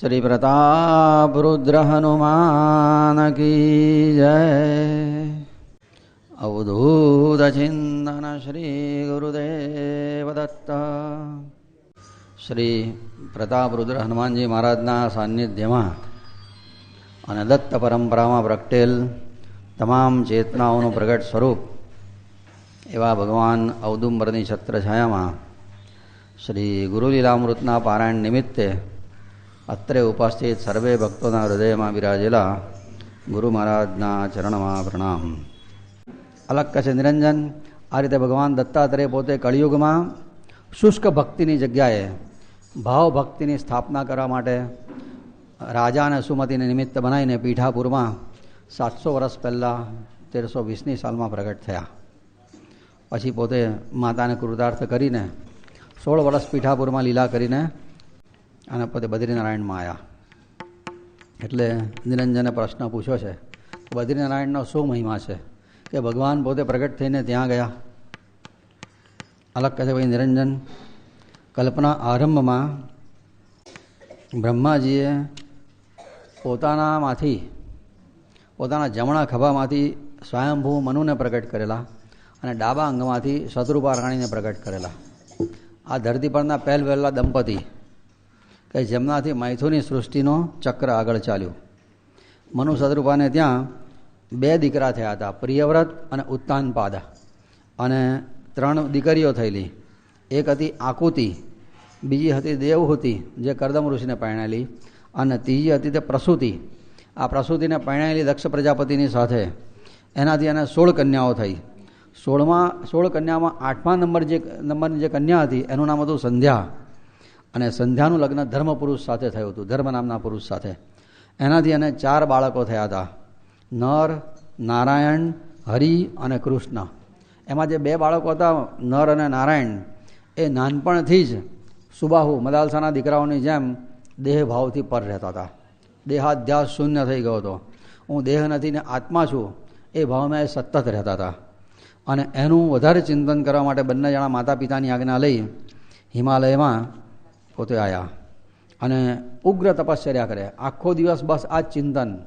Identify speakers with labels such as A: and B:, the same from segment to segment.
A: શ્રી પ્રતાપ રુદ્ર હનુમાન કી જય અવધૂત ચિંતન શ્રી ગુરુદેવ દત્ત શ્રી પ્રતાપ રુદ્ર હનુમાનજી મહારાજના સાનિધ્યમાં અને દત્ત પરંપરામાં પ્રગટેલ તમામ ચેતનાઓનું પ્રગટ સ્વરૂપ એવા ભગવાન અવદુંબરની છત્રછાયામાં શ્રી ગુરુલીલામૃતના પારાયણ નિમિત્તે અત્રે ઉપસ્થિત સર્વે ભક્તોના હૃદયમાં બિરાજેલા ગુરુ મહારાજના ચરણમાં પ્રણામ અલગ કશે નિરંજન આ રીતે ભગવાન દત્તાત્રેય પોતે કળિયુગમાં શુષ્ક ભક્તિની જગ્યાએ ભાવ ભક્તિની સ્થાપના કરવા માટે રાજા અને સુમતીને નિમિત્ત બનાવીને પીઠાપુરમાં સાતસો વર્ષ પહેલાં તેરસો વીસની સાલમાં પ્રગટ થયા પછી પોતે માતાને કૃતાર્થ કરીને સોળ વર્ષ પીઠાપુરમાં લીલા કરીને અને પોતે બદ્રીનારાયણમાં આવ્યા એટલે નિરંજને પ્રશ્ન પૂછ્યો છે, બદ્રીનારાયણનો શું મહિમા છે? કે ભગવાન પોતે પ્રગટ થઈને ત્યાં ગયા. અલગ કહે છે, ભાઈ નિરંજન, કલ્પના આરંભમાં બ્રહ્માજીએ પોતાનામાંથી, પોતાના જમણા ખભામાંથી સ્વયંભૂ મનુને પ્રગટ કરેલા અને ડાબા અંગમાંથી શત્રુપા રાણીને પ્રગટ કરેલા. આ ધરતી પરના પહેલ પહેલા દંપતી કે જેમનાથી મૈથુની સૃષ્ટિનો ચક્ર આગળ ચાલ્યું. મનુ સદરૂપાને ત્યાં બે દીકરા થયા હતા, પ્રિયવ્રત અને ઉત્તાનપાદા અને ત્રણ દીકરીઓ થયેલી. એક હતી આકુતિ, બીજી હતી દેવહૂતિ, જે કરદમ ઋષિને પરણેલી અને ત્રીજી હતી તે પ્રસૂતિ. આ પ્રસૂતિને પરણાયેલી દક્ષ પ્રજાપતિની સાથે. એનાથી એને સોળ કન્યાઓ થઈ. સોળમાં, સોળ કન્યામાં આઠમા નંબર જે, નંબરની જે કન્યા હતી, એનું નામ હતું સંધ્યા. અને સંધ્યાનું લગ્ન ધર્મ પુરુષ સાથે થયું હતું, ધર્મ નામના પુરુષ સાથે. એનાથી એને ચાર બાળકો થયા હતા. નર, નારાયણ, હરિ અને કૃષ્ણ. એમાં જે બે બાળકો હતા, નર અને નારાયણ, એ નાનપણથી જ સુબાહુ મદાલસાના દીકરાઓની જેમ દેહ ભાવથી પર રહેતા હતા. દેહાધ્યાસ શૂન્ય થઈ ગયો હતો. હું દેહ નથી ને આત્મા છું, એ ભાવમાં એ સતત રહેતા હતા. અને એનું વધારે ચિંતન કરવા માટે બંને જણા માતા પિતાની આજ્ઞા લઈ હિમાલયમાં પોતે આવ્યા અને ઉગ્ર તપશ્ચર્યા કરે. આખો દિવસ બસ આ ચિંતન.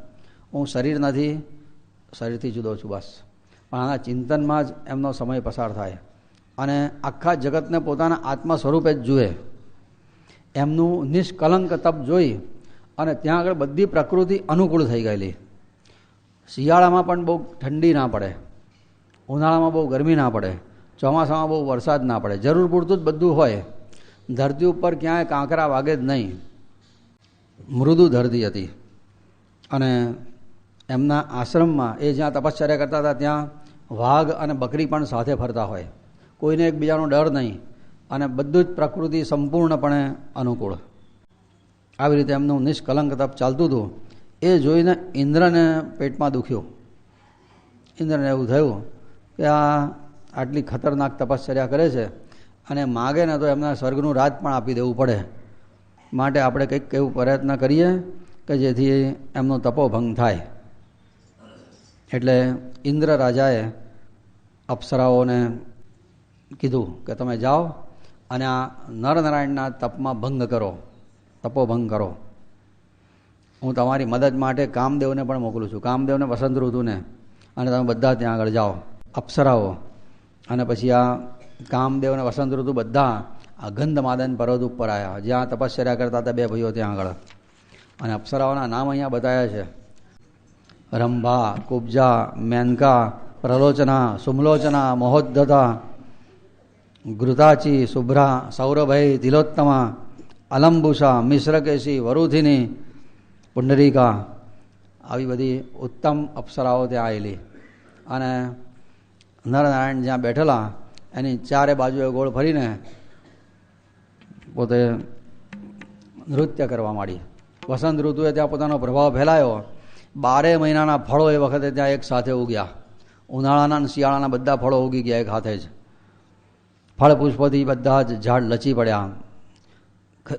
A: હું શરીર નથી, શરીરથી જુદો છું બસ. પણ આના ચિંતનમાં જ એમનો સમય પસાર થાય. અને આખા જગતને પોતાના આત્મા સ્વરૂપે જ જુએ. એમનું નિષ્કલંક તપ જોઈ અને ત્યાં આગળ બધી પ્રકૃતિ અનુકૂળ થઈ ગયેલી. શિયાળામાં પણ બહુ ઠંડી ના પડે. ઉનાળામાં બહુ ગરમી ના પડે. ચોમાસામાં બહુ વરસાદ ના પડે. જરૂર પૂરતું જ બધું હોય. ધરતી ઉપર ક્યાંય કાંકરા વાગે જ નહીં. મૃદુ ધરતી હતી. અને એમના આશ્રમમાં એ જ્યાં તપશ્ચર્યા કરતા હતા, ત્યાં વાઘ અને બકરી પણ સાથે ફરતા હોય. કોઈને એકબીજાનો ડર નહીં અને બધું જ પ્રકૃતિ સંપૂર્ણપણે અનુકૂળ. આવી રીતે એમનું નિષ્કલંક તપ ચાલતું હતું. એ જોઈને ઇન્દ્રને પેટમાં દુખ્યું. ઇન્દ્રને એવું થયું કે આ આટલી ખતરનાક તપશ્ચર્યા કરે છે. અને માગે ને તો એમના સ્વર્ગનું રાજ પણ આપી દેવું પડે. માટે આપણે કંઈક એવું પ્રયત્ન કરીએ કે જેથી એમનો તપોભંગ થાય. એટલે ઇન્દ્ર રાજાએ અપ્સરાઓને કીધું કે તમે જાઓ અને આ નરનારાયણના તપમાં ભંગ કરો, તપોભંગ કરો. હું તમારી મદદ માટે કામદેવને પણ મોકલું છું. કામદેવને, વસંત ઋતુને. અને તમે બધા ત્યાં આગળ જાઓ. અપ્સરાઓ. અને પછી આ કામદેવ અને વસંત ઋતુ બધા આ ગંધ માદન પર્વત ઉપર આવ્યા જ્યાં તપશ્ચર્યા કરતા હતા બે ભાઈઓ ત્યાં આગળ. અને અપ્સરાઓના નામ અહીંયા બતાવ્યા છે. રંભા, કુબજા, મેનકા, પ્રલોચના, સુમલોચના, મહોદ્ધતા, ઘૃતાચી, શુભ્રા, સૌરભાઈ, તિલોત્તમા, અલંબુષા, મિશ્રકેશી વરુથિની પુંડરીકા આવી બધી ઉત્તમ અપ્સરાઓ ત્યાં આવેલી અને નરનારાયણ જ્યાં બેઠેલા એની ચારે બાજુએ ગોળ ફરીને પોતે નૃત્ય કરવા માંડી. વસંત ઋતુએ ત્યાં પોતાનો પ્રભાવ ફેલાયો. બારે મહિનાના ફળો એ વખતે ત્યાં એક સાથે ઉગ્યા. ઉનાળાના અને શિયાળાના બધા ફળો ઉગી ગયા એક હાથે જ. ફળ પુષ્પથી બધા જ ઝાડ લચી પડ્યા.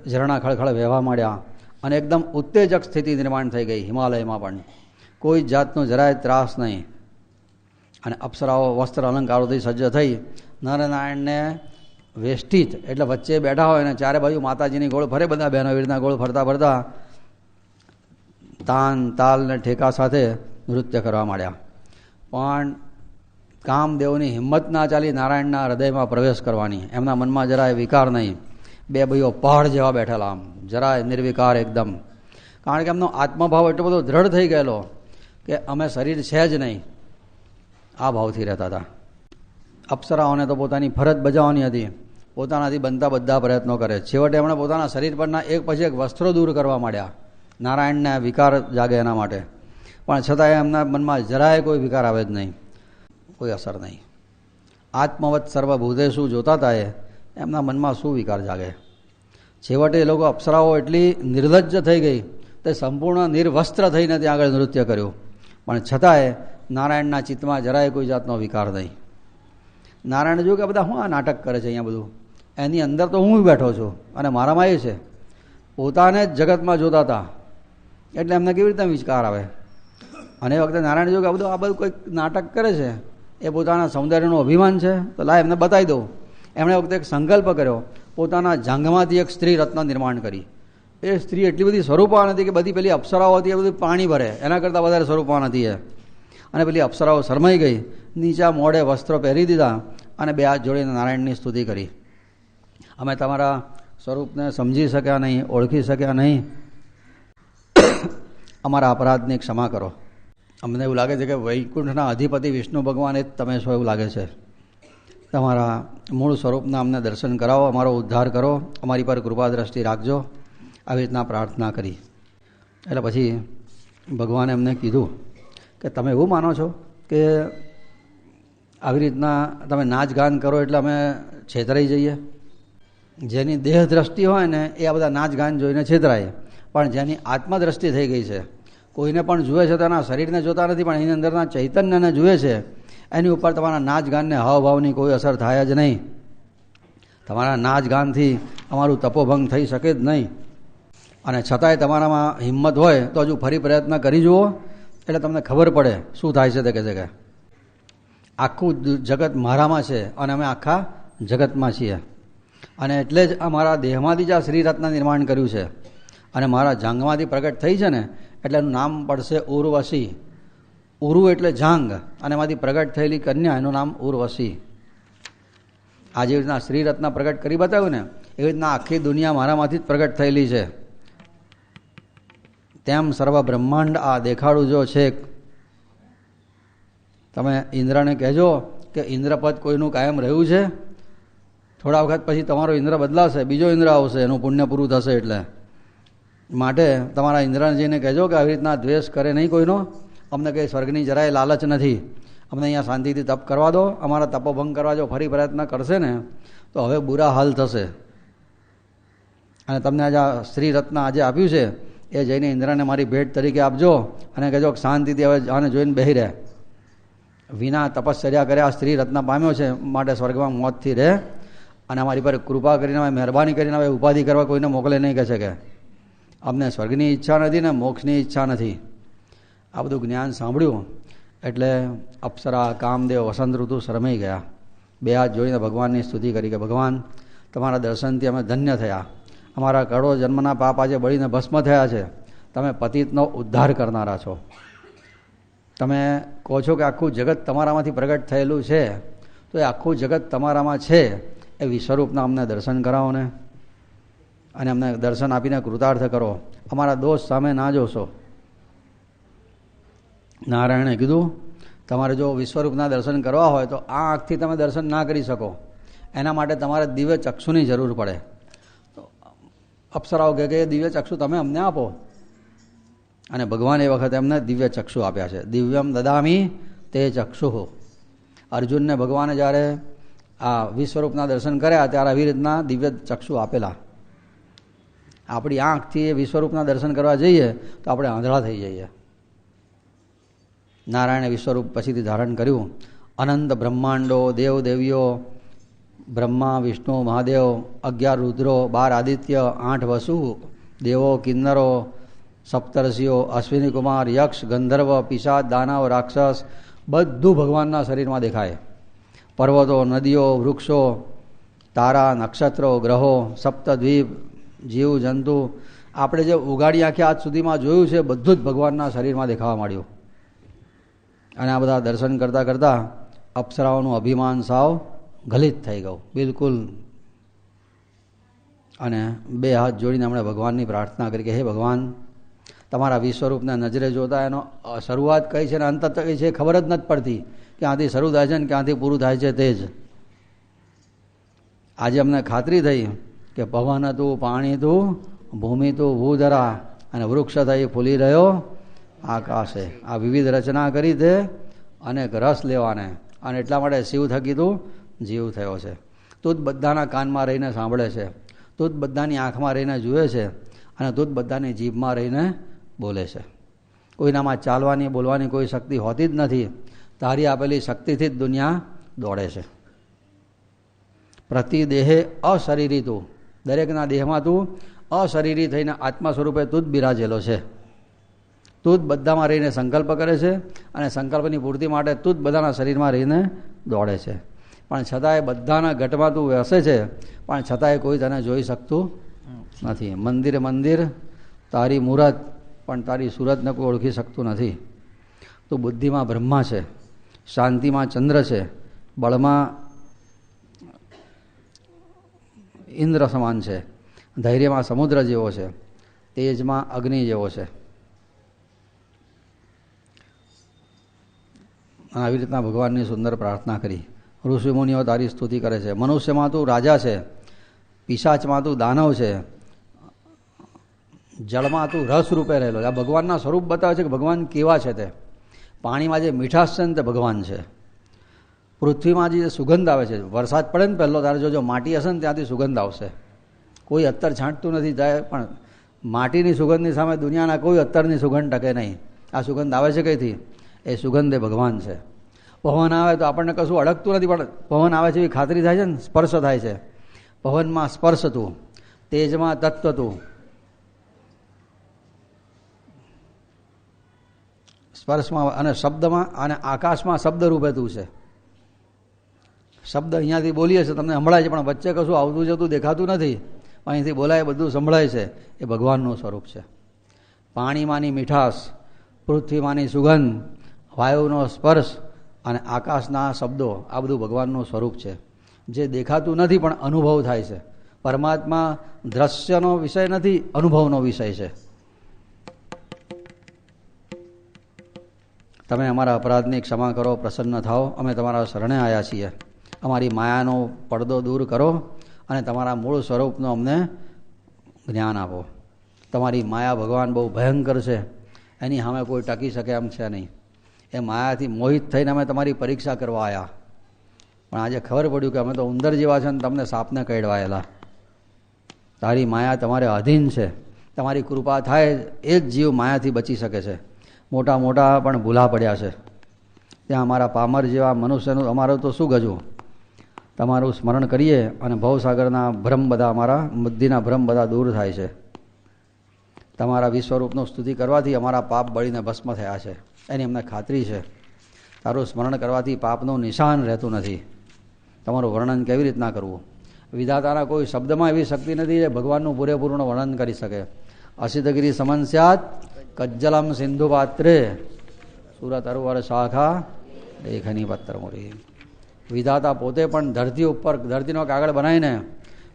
A: ઝરણા ખળખળ વહેવા માંડ્યા અને એકદમ ઉત્તેજક સ્થિતિ નિર્માણ થઈ ગઈ હિમાલયમાં પણ. કોઈ જાતનો જરાય ત્રાસ નહીં. અને અપ્સરાઓ વસ્ત્ર અલંકારોથી સજ્જ થઈ. નરનારાયણને વેષ્ટિત, એટલે વચ્ચે બેઠા હોય અને ચારે બાજુ માતાજીની ગોળ ફરે, બધા બહેનો વીરના ગોળ ફરતા ફરતા તાન, તાલ ને ઠેકા સાથે નૃત્ય કરવા માંડ્યા. પણ કામદેવની હિંમત ના ચાલી નારાયણના હૃદયમાં પ્રવેશ કરવાની. એમના મનમાં જરાય વિકાર નહીં. બે ભાઈઓ પહાડ જેવા બેઠેલા આમ. જરાય નિર્વિકાર એકદમ. કારણ કે એમનો આત્મભાવ એટલો બધો દ્રઢ થઈ ગયેલો કે અમે શરીર છે જ નહીં. આ ભાવથી રહેતા હતા. અપ્સરાઓને તો પોતાની ફરજ બજાવવાની હતી. પોતાનાથી બનતા બધા પ્રયત્નો કરે. છેવટે એમણે પોતાના શરીર પરના એક પછી એક વસ્ત્રો દૂર કરવા માંડ્યા. નારાયણને વિકાર જાગે એના માટે. પણ છતાંય એમના મનમાં જરાય કોઈ વિકાર આવે જ નહીં. કોઈ અસર નહીં. આત્મવત સર્વભૂતે શું જોતા હતા એ એમના મનમાં શું વિકાર જાગે? છેવટે એ લોકો અપ્સરાઓ એટલી નિર્લજ્જ થઈ ગઈ. તે સંપૂર્ણ નિર્વસ્ત્ર થઈને ત્યાં આગળ નૃત્ય કર્યું. પણ છતાંય નારાયણના ચિત્તમાં જરાય કોઈ જાતનો વિકાર નહીં. નારાયણ જોયું કે બધા હું આ નાટક કરે છે અહીંયા બધું? એની અંદર તો હું બેઠો છું અને મારામાં એ છે. પોતાને જ જગતમાં જોતા હતા. એટલે એમને કેવી રીતે વિચાર આવે? અને એ વખતે નારાયણ જોયું કે આ બધું આ બધું કોઈક નાટક કરે છે, એ પોતાના સૌંદર્યનું અભિમાન છે, તો લા એમને બતાવી દઉં. એમણે વખતે એક સંકલ્પ કર્યો, પોતાના જાંઘમાંથી એક સ્ત્રી રત્ન નિર્માણ કરી. એ સ્ત્રી એટલી બધી સ્વરૂપા નથી કે બધી પેલી અપ્સરાઓ હતી એ બધું પાણી ભરે, એના કરતાં વધારે સ્વરૂપા નથી એ. અને પેલી અપ્સરાઓ શરમાઈ ગઈ. નીચા મોડે વસ્ત્રો પહેરી દીધા અને બે હાથ જોડીને નારાયણની સ્તુતિ કરી. અમે તમારા સ્વરૂપને સમજી શક્યા નહીં, ઓળખી શક્યા નહીં. અમારા અપરાધની ક્ષમા કરો. અમને એવું લાગે છે કે વૈકુંઠના અધિપતિ વિષ્ણુ ભગવાન એ જ તમે છો એવું લાગે છે. તમારા મૂળ સ્વરૂપના અમને દર્શન કરાવો, અમારો ઉદ્ધાર કરો, અમારી પર કૃપા દ્રષ્ટિ રાખજો. આવી રીતના પ્રાર્થના કરી. એટલે પછી ભગવાને એમને કીધું કે તમે એવું માનો છો કે આવી રીતના તમે નાચ ગાન કરો એટલે અમે છેતરાઈ જઈએ? જેની દેહ દ્રષ્ટિ હોય ને એ આ બધા નાચ ગાન જોઈને છેતરાય. પણ જેની આત્મદ્રષ્ટિ થઈ ગઈ છે, કોઈને પણ જુએ છે તેના શરીરને જોતા નથી, પણ એની અંદરના ચૈતન્યને જુએ છે, એની ઉપર તમારા નાચ ગાનને હાવભાવની કોઈ અસર થાય જ નહીં. તમારા નાચ ગાનથી અમારું તપોભંગ થઈ શકે જ નહીં. અને છતાંય તમારામાં હિંમત હોય તો હજુ ફરી પ્રયત્ન કરી જુઓ. એટલે તમને ખબર પડે શું થાય છે તે કે છે કે આખું જગત મારામાં છે અને અમે આખા જગતમાં છીએ. અને એટલે જ અમારા દેહમાંથી જ આ શ્રીરત્ન નિર્માણ કર્યું છે. અને મારા જાંગમાંથી પ્રગટ થઈ છે ને, એટલે એનું નામ પડશે ઉર્વશી. ઉરુ એટલે જાંગ, અને એમાંથી પ્રગટ થયેલી કન્યા એનું નામ ઉર્વશી. આ જેવી રીતના શ્રીરત્ન પ્રગટ કરી બતાવ્યું ને, એવી રીતના આખી દુનિયા મારામાંથી જ પ્રગટ થયેલી છે. તેમ સર્વ બ્રહ્માંડ આ દેખાડું જો છે. તમે ઇન્દ્રને કહેજો કે ઇન્દ્રપદ કોઈનું કાયમ રહ્યું છે? થોડા વખત પછી તમારો ઇન્દ્ર બદલાશે, બીજો ઇન્દ્ર આવશે, એનું પુણ્ય પૂરું થશે એટલે. માટે તમારા ઇન્દ્રજીને કહેજો કે આવી રીતના દ્વેષ કરે નહીં કોઈનો. અમને કંઈ સ્વર્ગની જરાય લાલચ નથી. અમને અહીંયા શાંતિથી તપ કરવા દો. અમારા તપોભંગ કરવા જો ફરી પ્રયત્ન કરશે ને, તો હવે બુરા હાલ થશે. અને તમને આજે આ શ્રી રત્ન આજે આપ્યું છે. એ જઈને ઇન્દ્રને મારી ભેટ તરીકે આપજો અને કહેજો શાંતિથી હવે આને જોઈને બેહી રહે. વિના તપશ્ચર્યા કર્યા સ્ત્રી રત્ન પામ્યો છે, માટે સ્વર્ગમાં મોતથી રહે. અને અમારી પર કૃપા કરીને હવે મહેરબાની કરીને હવે ઉપાધિ કરવા કોઈને મોકલે નહીં, કહે છે કે. અમને સ્વર્ગની ઈચ્છા નથી ને મોક્ષની ઈચ્છા નથી. આ બધું જ્ઞાન સાંભળ્યું, એટલે અપ્સરા, કામદેવ, વસંત ઋતુ શરમાઈ ગયા. બે હાથ જોઈને ભગવાનની સ્તુતિ કરી કે, ભગવાન, તમારા દર્શનથી અમે ધન્ય થયા. અમારા કરોડો જન્મના પાપ આજે બળીને ભસ્મ થયા છે. તમે પતિતનો ઉદ્ધાર કરનારા છો. તમે કહો છો કે આખું જગત તમારામાંથી પ્રગટ થયેલું છે. તો એ આખું જગત તમારામાં છે એ વિશ્વરૂપના અમને દર્શન કરાવો ને. અને અમને દર્શન આપીને કૃતાર્થ કરો. અમારા દોષ સામે ના જોશો. નારાયણે કીધું, તમારે જો વિશ્વરૂપના દર્શન કરવા હોય તો આ આંખથી તમે દર્શન ના કરી શકો. એના માટે તમારે દિવ્ય ચક્ષુની જરૂર પડે. અપ્સરાઓ કહે કે દિવ્ય ચક્ષુ તમે અમને આપો. અને ભગવાન એ વખતે એમને દિવ્ય ચક્ષુ આપ્યા છે. દિવ્યમ દદામી તે ચક્ષુ. અર્જુનને ભગવાને જ્યારે આ વિશ્વરૂપના દર્શન કર્યા, ત્યારે આવી રીતના દિવ્ય ચક્ષુ આપેલા. આપણી આંખથી એ વિશ્વરૂપના દર્શન કરવા જઈએ, તો આપણે આંધળા થઈ જઈએ. નારાયણે વિશ્વરૂપ પછીથી ધારણ કર્યું. અનંત બ્રહ્માંડો દેવ દેવીઓ બ્રહ્મા, વિષ્ણુ, મહાદેવ, અગિયાર રુદ્રો, બાર આદિત્ય, આઠ વસુ, દેવો, કિન્નરો, સપ્તર્ષિઓ, અશ્વિની કુમાર, યક્ષ, ગંધર્વ પિશાદ દાનવ, રાક્ષસ, બધું ભગવાનના શરીરમાં દેખાય. પર્વતો, નદીઓ, વૃક્ષો, તારા, નક્ષત્રો, ગ્રહો, સપ્તદ્વીપ, જીવ, જંતુ, આપણે જે ઉગાડી આંખે આજ સુધીમાં જોયું છે, બધું જ ભગવાનના શરીરમાં દેખાવા માંડ્યું. અને આ બધા દર્શન કરતાં કરતાં અપ્સરાઓનું અભિમાન સાવ ગલિત થઈ ગયું. બિલકુલ. અને બે હાથ જોડીને હમણાં ભગવાનની પ્રાર્થના કરી કે, હે ભગવાન, તમારા વિશ્વરૂપને નજરે જોતા એનો શરૂઆત કઈ છે અને અંત કઈ છે ખબર જ નથી પડતી. ક્યાંથી શરૂ થાય છે ને ક્યાંથી પૂરું થાય છે તે જ. આજે અમને ખાતરી થઈ કે પવન હતું પાણી હતું ભૂમિ તું, ભૂધરા અને વૃક્ષ થઈ ફૂલી રહ્યો આકાશે. આ વિવિધ રચના કરી તે અનેક રસ લેવાને. અને એટલા માટે શિવ થકી તું જીવ થયો છે. તૂત બધાના કાનમાં રહીને સાંભળે છે. તૂત બધાની આંખમાં રહીને જુએ છે અને તૂત બધાની જીભમાં રહીને બોલે છે. કોઈનામાં ચાલવાની બોલવાની કોઈ શક્તિ હોતી જ નથી. તારી આપેલી શક્તિથી જ દુનિયા દોડે છે. પ્રતિ દેહે અશરીરી તું. દરેકના દેહમાં તું અશરીરી થઈને આત્મા સ્વરૂપે તું જ બિરાજેલો છે. તું જ બધામાં રહીને સંકલ્પ કરે છે અને સંકલ્પની પૂર્તિ માટે તું જ બધાના શરીરમાં રહીને દોડે છે. પણ છતાંય બધાના ઘટમાં તું વસે છે, પણ છતાંય કોઈ તને જોઈ શકતું નથી. મંદિર મંદિર, તારી મૂરત, પણ તારી સુરતને કોઈ ઓળખી શકતું નથી. તું બુદ્ધિમાં બ્રહ્મા છે, શાંતિમાં ચંદ્ર છે, બળમાં ઇન્દ્ર સમાન છે, ધૈર્યમાં સમુદ્ર જેવો છે, તેજમાં અગ્નિ જેવો છે. આવી રીતના ભગવાનની સુંદર પ્રાર્થના કરી. ઋષિમુનિઓ તારી સ્તુતિ કરે છે. મનુષ્યમાં તું રાજા છે, પિશાચમાં તું દાનવ છે, જળમાં તું રસ રૂપે રહેલો આ ભગવાનના સ્વરૂપ બતાવે છે કે ભગવાન કેવા છે તે? પાણીમાં જે મીઠાશ છે ને તે ભગવાન છે. પૃથ્વીમાં જે સુગંધ આવે છે, વરસાદ પડે ને પહેલો તારે જોજો માટી હશે ને ત્યાંથી સુગંધ આવશે. કોઈ અત્તર છાંટતું નથી જાય, પણ માટીની સુગંધની સામે દુનિયાના કોઈ અત્તરની સુગંધ ટકે નહીં. આ સુગંધ આવે છે કઈથી? એ સુગંધ એ ભગવાન છે. પવન આવે તો આપણને કશું અડકતું નથી, પણ પવન આવે છે એવી ખાતરી થાય છે ને, સ્પર્શ થાય છે. પવનમાં સ્પર્શ હતું તેજમાં તત્વ તું સ્પર્શમાં અને શબ્દમાં અને આકાશમાં શબ્દ રૂપે તું છે. શબ્દ અહીંયાથી બોલીએ છીએ, તમને સંભળાય છે, પણ વચ્ચે કશું આવતું જતું દેખાતું નથી. અહીંથી બોલાય, બધું સંભળાય છે. એ ભગવાનનું સ્વરૂપ છે. પાણીમાંની મીઠાશ, પૃથ્વીમાંની સુગંધ, વાયુનો સ્પર્શ અને આકાશના શબ્દો, આ બધું ભગવાનનું સ્વરૂપ છે. જે દેખાતું નથી પણ અનુભવ થાય છે. પરમાત્મા દ્રશ્યનો વિષય નથી, અનુભવનો વિષય છે. તમે અમારા અપરાધની ક્ષમા કરો, પ્રસન્ન થાઓ. અમે તમારા શરણે આવ્યા છીએ. અમારી માયાનો પડદો દૂર કરો અને તમારા મૂળ સ્વરૂપનું અમને જ્ઞાન આપો. તમારી માયા ભગવાન બહુ ભયંકર છે. એની સામે કોઈ ટકી શકે એમ છે નહીં. એ માયાથી મોહિત થઈને અમે તમારી પરીક્ષા કરવા આવ્યા પણ આજે ખબર પડ્યું કે અમે તો ઉંદર જેવા છે ને તમને સાપને કહેવાયેલા. તારી માયા તમારે અધીન છે. તમારી કૃપા થાય એ જ જીવ માયાથી બચી શકે છે. મોટા મોટા પણ ભૂલા પડ્યા છે. ત્યાં અમારા પામર જેવા મનુષ્યનું અમારું તો શું ગજવું? તમારું સ્મરણ કરીએ અને ભવસાગરના ભ્રમ બધા અમારા, બુદ્ધિના ભ્રમ બધા દૂર થાય છે. તમારા વિશ્વરૂપનું સ્તુતિ કરવાથી અમારા પાપ બળીને ભસ્મ થયા છે. એની અમને ખાતરી છે. તારું સ્મરણ કરવાથી પાપનું નિશાન રહેતું નથી. તમારું વર્ણન કેવી રીતના કરવું? વિધાતાના કોઈ શબ્દમાં એવી શક્તિ નથી જે ભગવાનનું પૂરેપૂર્ણ વર્ણન કરી શકે. અસિદ્ધગીરી સમનસ્યાત કજ્જલમ સિંધુ પાત્રે. સુરત અરુવર શાખા દેખની પત્ર મોરી વિધાતા પોતે પણ ધરતી ઉપર, ધરતીનો કાગળ બનાવીને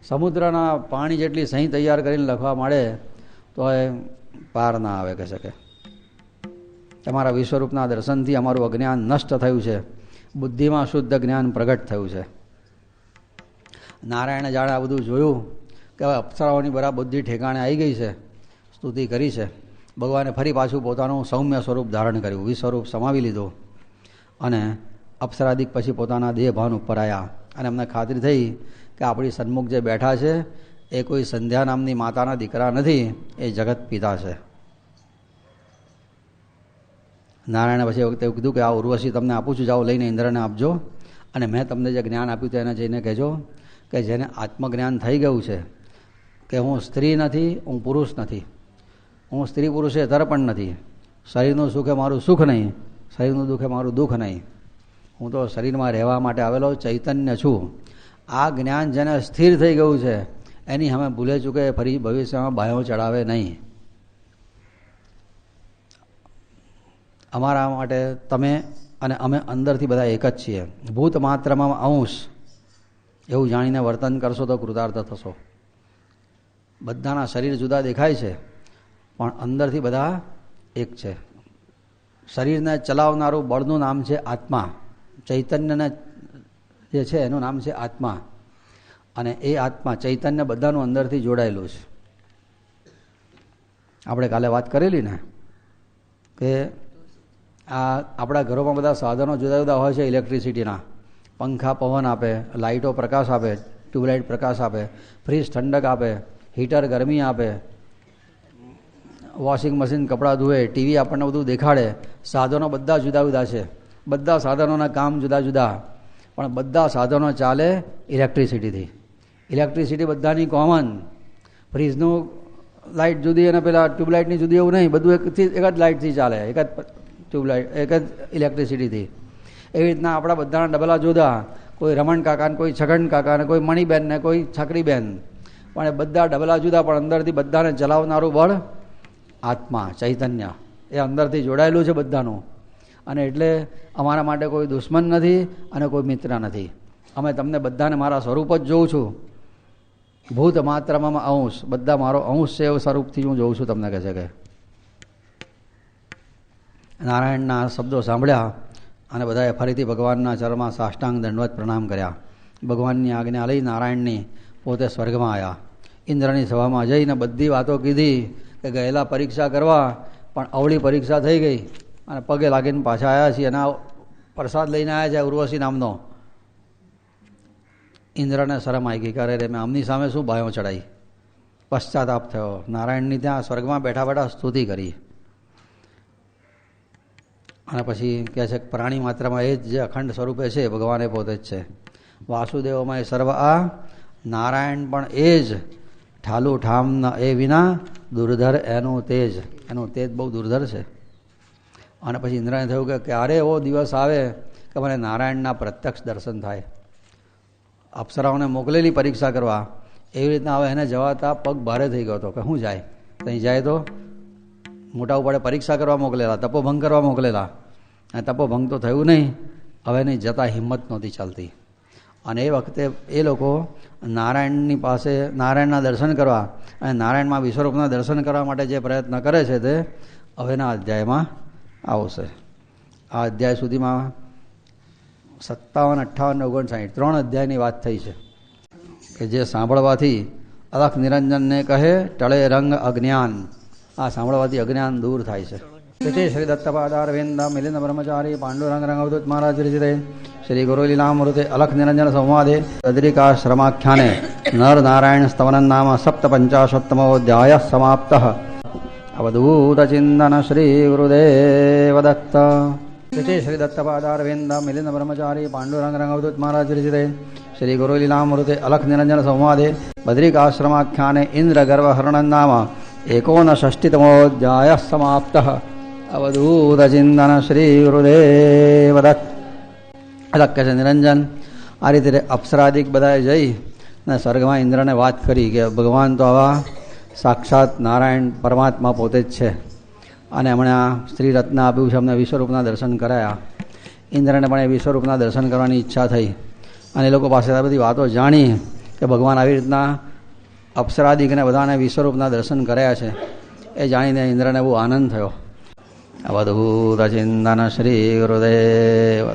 A: સમુદ્રના પાણી જેટલી સહી તૈયાર કરીને લખવા માંડે તો એ પાર ના આવે કહી શકે. તમારા વિશ્વરૂપના દર્શનથી અમારું અજ્ઞાન નષ્ટ થયું છે. બુદ્ધિમાં શુદ્ધ જ્ઞાન પ્રગટ થયું છે. નારાયણે જાણે આ બધું જોયું કે હવે અપ્સરાઓની બરાબર બુદ્ધિ ઠેકાણે આવી ગઈ છે. સ્તુતિ કરી છે. ભગવાને ફરી પાછું પોતાનું સૌમ્ય સ્વરૂપ ધારણ કર્યું. વિસ્વરૂપ સમાવી લીધું. અને અપ્સરાદિક પછી પોતાના દેહભાન ઉપર આવ્યા અને અમને ખાતરી થઈ કે આપણી સન્મુખ જે બેઠા છે, એ કોઈ સંધ્યા નામની માતાના દીકરા નથી, એ જગત પિતા છે. નારાયણે પછી વખતે એવું કીધું કે આ ઉર્વશી, તમને આપું છું. જાઓ, લઈને ઇન્દ્રને આપજો. અને મેં તમને જે જ્ઞાન આપ્યું તેને જઈને કહેજો કે જેને આત્મજ્ઞાન થઈ ગયું છે કે હું સ્ત્રી નથી, હું પુરુષ નથી. હું સ્ત્રી પુરુષ એ ધર નથી. શરીરનું સુખ એ મારું સુખ નહીં. શરીરનું દુઃખ એ મારું દુઃખ નહીં. હું તો શરીરમાં રહેવા માટે આવેલો ચૈતન્ય છું. આ જ્ઞાન જેને સ્થિર થઈ ગયું છે, એની અમે ભૂલે ચૂકે ફરી ભવિષ્યમાં બાયો ચડાવે નહીં. અમારા માટે તમે અને અમે અંદરથી બધા એક જ છીએ. ભૂત માત્રમાં અંશ. એવું જાણીને વર્તન કરશો તો કૃતાર્થ થશો. બધાના શરીર જુદા દેખાય છે, પણ અંદરથી બધા એક છે. શરીરને ચલાવનારું બળનું નામ છે આત્મા. ચૈતન્યને જે છે એનું નામ છે આત્મા. અને એ આત્મા ચૈતન્ય બધાનું અંદરથી જોડાયેલું છે. આપણે કાલે વાત કરેલી ને કે આ આપણા ઘરોમાં બધા સાધનો જુદા જુદા હોય છે ઇલેક્ટ્રિસિટીના. પંખા પવન આપે, લાઇટો પ્રકાશ આપે, ટ્યુબલાઇટ પ્રકાશ આપે, ફ્રીજ ઠંડક આપે, હીટર ગરમી આપે, વોશિંગ મશીન કપડાં ધોવે, ટીવી આપણને બધું દેખાડે. સાધનો બધા જુદા જુદા છે. બધા સાધનોના કામ જુદા જુદા. પણ બધા સાધનો ચાલે ઇલેક્ટ્રિસિટીથી. ઇલેક્ટ્રિસિટી બધાની કોમન ફ્રીજનું લાઇટ જુદી અને પેલા ટ્યુબલાઇટની જુદી એવું નહીં. બધું એકથી એક જ લાઇટથી ચાલે. એક જ ટ્યુબલાઇટ, એક જ ઇલેક્ટ્રિસિટીથી એવી રીતના આપણા બધાના ડબલા જુદા, કોઈ રમણ કાકા ને કોઈ છગન કાકા ને કોઈ મણિબેન ને કોઈ છકરીબેન પણ એ બધા ડબલા જુદા, પણ અંદરથી બધાને ચલાવનારું બળ આત્મા, ચૈતન્ય. એ અંદરથી જોડાયેલું છે બધાનું. અને એટલે અમારા માટે કોઈ દુશ્મન નથી અને કોઈ મિત્ર નથી. અમે તમને બધાને મારા સ્વરૂપ જ જોઉં છું. ભૂત માત્રામાં અંશ બધા મારો અંશ છે એવું સ્વરૂપથી હું જોઉં છું તમને કહે છે કે. નારાયણના શબ્દો સાંભળ્યા અને બધાએ ફરીથી ભગવાનના ચરણમાં સાષ્ટાંગ દંડવત પ્રણામ કર્યા. ભગવાનની આજ્ઞા લઈ નારાયણની પોતે સ્વર્ગમાં આવ્યા ઇન્દ્રની સભામાં જઈને બધી વાતો કીધી કે ગયેલા પરીક્ષા કરવા, પણ અવળી પરીક્ષા થઈ ગઈ અને પગે લાગીને પાછા આવ્યા છીએ અને પ્રસાદ લઈને આવ્યા છે ઉર્વશી નામનો. ઇન્દ્રને શરમ આવી ગઈ કરે રે, મેં આમની સામે શું ભાયો ચડાઈ? પશ્ચાતાપ થયો. નારાયણની ત્યાં સ્વર્ગમાં બેઠા બેઠા સ્તુતિ કરી. અને પછી કહે છે પ્રાણી માત્રામાં એ જ જે અખંડ સ્વરૂપે છે ભગવાન એ પોતે જ છે. વાસુદેવમાં એ સર્વ આ, નારાયણ પણ એ જ ઠાલુ ઠામ એ વિના દુર્ધર એનું તેજ. એનું તેજ બહુ દુર્ધર છે. અને પછી ઇન્દ્રને થયું કે ક્યારે એવો દિવસ આવે કે મને નારાયણના પ્રત્યક્ષ દર્શન થાય. અપ્સરાઓને મોકલેલી પરીક્ષા કરવા. એવી રીતના હવે એને જવાતા પગ ભારે થઈ ગયો હતો કે શું જાય? ત્યાં જાય તો મોટા ઉપાડે પરીક્ષા કરવા મોકલેલા, તપોભંગ કરવા મોકલેલા. તપોભંગ તો થયું નહીં. હવે નહીં જતા હિંમત નહોતી ચાલતી. અને એ વખતે એ લોકો નારાયણની પાસે, નારાયણના દર્શન કરવા અને નારાયણમાં વિશ્વરૂપના દર્શન કરવા માટે જે પ્રયત્ન કરે છે તે હવેના અધ્યાયમાં આવશે. આ અધ્યાય સુધીમાં સત્તાવન, અઠ્ઠાવન, ઓગણસાઠ ત્રણ અધ્યાયની વાત થઈ છે. કે જે સાંભળવાથી અલખ નિરંજનને કહે, ટળે રંગ અજ્ઞાન. આ સાંભળવાથી અજ્ઞાન દૂર થાય છે. श्री श्री दत्तपादारविंद मिलिंद ब्रह्मचारी पांडुरंगरंगवदूत महाराज विरचिते श्री गुरुलीलामृते अलख निरंजन संवादे तद्रिकाश्रमाख्याने नर नारायण स्तवनं नाम सप्तपञ्चाशत्तमोऽध्यायः समाप्तः अवधूतचिन्तन श्रीगुरुदेवदत्त श्री श्री दत्तपादारविंद मिलिंद ब्रह्मचारी पांडुरंगरंगवदूत महाराज विरचिते श्री गुरुलीलामृते अलख निरंजन संवादे बद्रिकाश्रमाख्याने इन्द्रगर्वहरणं नाम एकोनषष्टितमोऽध्यायः समाप्तः અવધૂતચિંતન શ્રી ગુરુદેવ દક્ક છે નિરંજન આ રીતે અપ્સરાદિક બધાએ જઈ અને સ્વર્ગમાં ઇન્દ્રને વાત કરી કે ભગવાન તો આવા સાક્ષાત નારાયણ પરમાત્મા પોતે જ છે અને એમણે આ સ્ત્રી રત્ન આપ્યું છે અમને વિશ્વરૂપના દર્શન કરાયા ઇન્દ્રને પણ એ વિશ્વરૂપના દર્શન કરવાની ઈચ્છા થઈ અને એ લોકો પાસે આ બધી વાતો જાણી કે ભગવાન આવી રીતના અપ્સરાદિકને બધાને વિશ્વરૂપના દર્શન કર્યા છે એ જાણીને ઇન્દ્રને બહુ આનંદ થયો અવધૂત ચિંતન શ્રી ગુરુદેવ